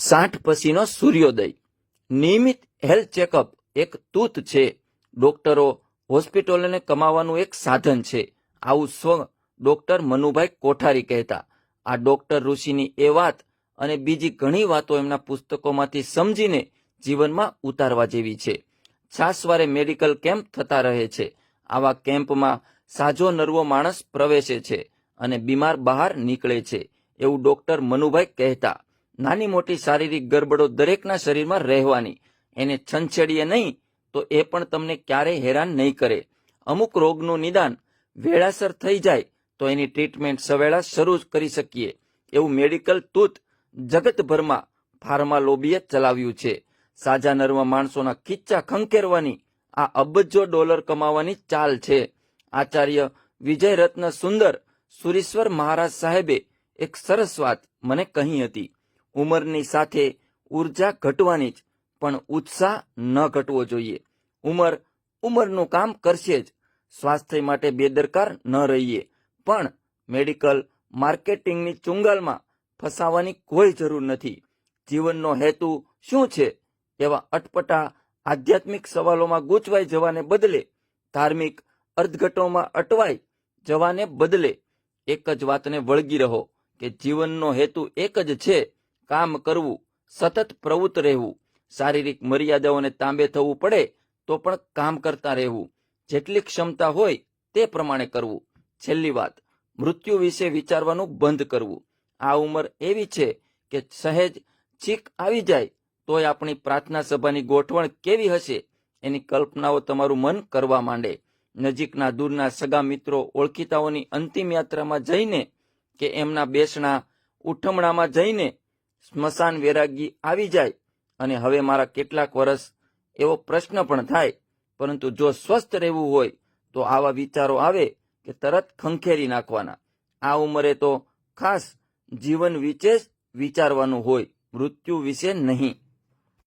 સાઠ પછીનો સૂર્યોદય. નિયમિત હેલ્થ ચેકઅપ એક તૂત છે. ડોક્ટરો હોસ્પિટલોને કમાવાનું એક સાધન છે. આવું સ્વ ડોક્ટર મનુભાઈ કોઠારી કહેતા. આ ડોક્ટર ઋષિની એ વાત અને બીજી ઘણી વાતો એમના પુસ્તકોમાંથી સમજીને જીવનમાં ઉતારવા જેવી છે. છાસવારે મેડિકલ કેમ્પ થતા રહે છે. આવા કેમ્પમાં સાજો નરવો માણસ પ્રવેશે છે અને બીમાર બહાર નીકળે છે. એવું ડોક્ટર મનુભાઈ કહેતા. નાની મોટી શારીરિક ગરબડો દરેકના શરીરમાં રહેવાની. એને છંછેડીએ નહીં તો એ પણ તમને ક્યારેય હેરાન નહીં કરે. અમુક રોગનું નિદાન વેળાસર થઈ જાય તો એની ટ્રીટમેન્ટ સવેળા શરૂ કરી શકીએ. એવું મેડિકલ તૂત જગતભરમાં ફાર્મા લોબીએ ચલાવ્યું છે. સાજા નરવા માણસોના ખીચ્ચા ખંખેરવાની આ અબજો ડોલર કમાવાની ચાલ છે. આચાર્ય વિજય રત્ન સુંદર સુરેશ્વર મહારાજ સાહેબે એક સરસ વાત મને કહી હતી. ઉંમરની સાથે ઊર્જા ઘટવાની જ, પણ ઉત્સાહ ન ઘટવો જોઈએ. ઉંમર ઉંમરનું કામ કરશે જ. સ્વાસ્થ્ય માટે બેદરકાર ન રહીએ. પણ મેડિકલ માર્કેટિંગની ચુંગાલમાં ફસાવાની કોઈ જરૂર નથી. જીવનનો હેતુ શું છે? એવા અટપટા આધ્યાત્મિક સવાલોમાં ગૂંચવાઈ જવાને બદલે, ધાર્મિક અર્થઘટોમાં અટવાઈ જવાને બદલે, એક જ વાતને વળગી રહો કે જીવનનો હેતુ એક જ છે. કામ કરવું, સતત પ્રવૃત્ત રહેવું, શારીરિક મર્યાદાઓને તાંબે થવું પડે તો પણ કામ કરતા રહેવું. જેટલી ક્ષમતા હોય તે પ્રમાણે કરવું. છેલ્લી વાત, મૃત્યુ વિશે વિચારવાનું બંધ કરવું. આ ઉંમર એવી છે કે સહેજ છીક આવી જાય તોય આપણી પ્રાર્થના સભાની ગોઠવણ કેવી હશે એની કલ્પનાઓ તમારું મન કરવા માંડે. નજીકના દૂરના સગા મિત્રો ઓળખીતાઓની અંતિમ યાત્રામાં જઈને કે એમના બેસણા ઉઠમણામાં જઈને સ્મશાન વૈરાગી આવી જાય અને હવે મારા કેટલાક વર્ષ એવો પ્રશ્ન પણ થાય, પરંતુ જો સ્વસ્થ રહેવું હોય, તો આવા વિચારો આવે કે તરત ખંખેરી નાખવાના. આ ઉંમરે તો ખાસ જીવન વિશે વિચારવાનું હોય, મૃત્યુ વિશે નહીં.